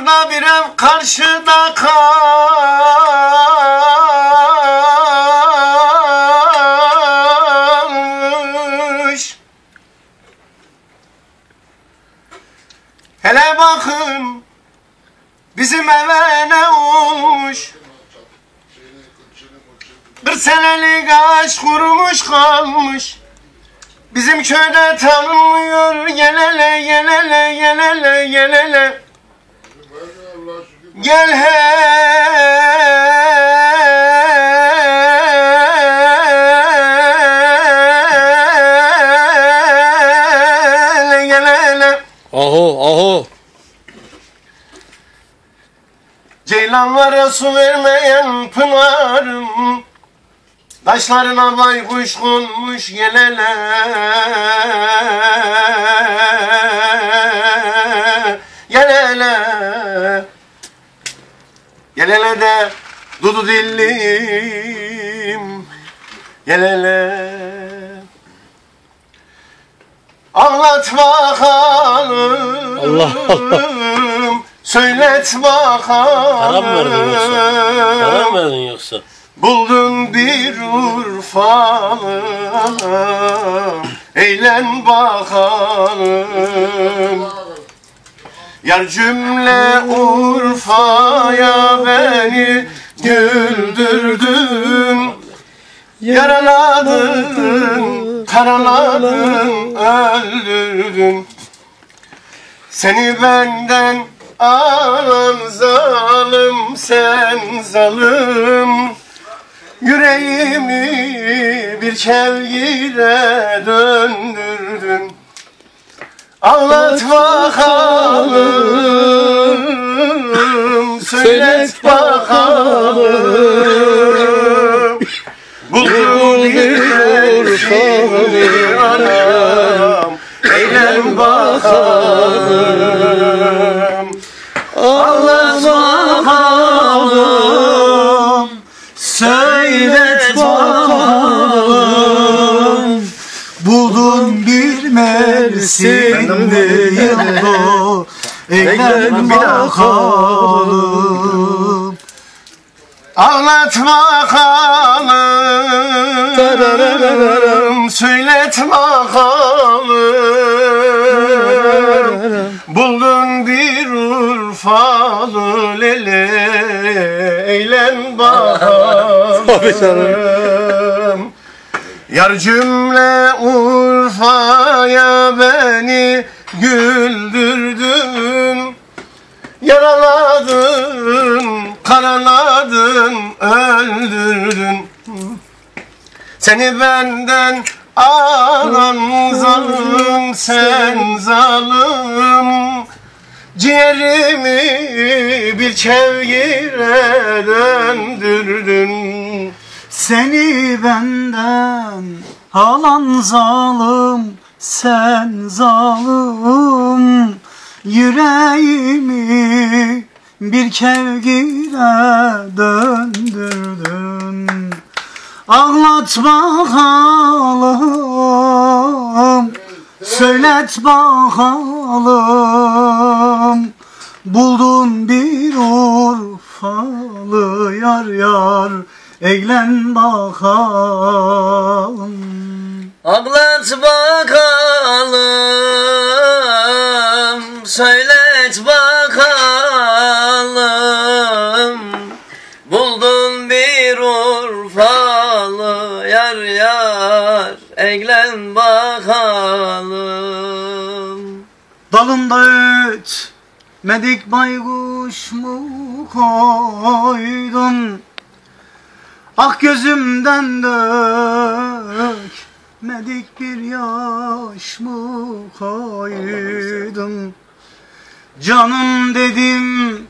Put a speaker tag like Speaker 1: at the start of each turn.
Speaker 1: burada bir ev karşıda kalmış. Hele bakın bizim eve ne olmuş? Bir senelik aşk kurumuş kalmış. Bizim köyde tanınmıyor Gelele gelele gelele gelele Gel hele gel hele.
Speaker 2: Aho aho.
Speaker 1: Ceylanlara su vermeyen pınarım. Taşlarına baykuş konmuş yelele Yelele Yelele de dudu dillim. Yelele Ağlat bakalım
Speaker 2: Allah
Speaker 1: Söylet bakalım
Speaker 2: mı verdin yoksa? Para mı verdin yoksa?
Speaker 1: Buldun bir Urfalı Eğlen bakalım Yar cümle Urfa'ya beni güldürdün. Yaraladın, karaladın, öldürdün. Seni benden alan zalim sen zalim. Yüreğimi bir kevgire döndürdün. Ağlat Söylet bakalım. Buldum bir anam. Eylem bakalım. Ağlat bakalım. Söylet bakalım.
Speaker 3: Buldun bir Mersin'de yıldo Eğlen bakalım
Speaker 1: Ağlat bakalım. Söylet bakalım Buldun bir Urfalı lele Eğlen bakalım. Yar cümle Urfa'ya beni güldürdün Yaraladın, öldürdün. Seni benden alan zalim sen zalim. Ciğerimi bir kevgire döndürdün.
Speaker 3: Seni benden alan zalim sen zalim. Yüreğimi bir kevgire döndürdün. Ağlat bakalım Söylet bakalım. Buldun bir Urfalı yar yar Eğlen bakalım.
Speaker 4: Ağlat bakalım, söylet bakalım. Yar yar, eğlen bakalım.
Speaker 3: Dalında ötmedik baykuş mu koydun? Ah gözümden dökmedik bir yaş mı koydun? Canım dedim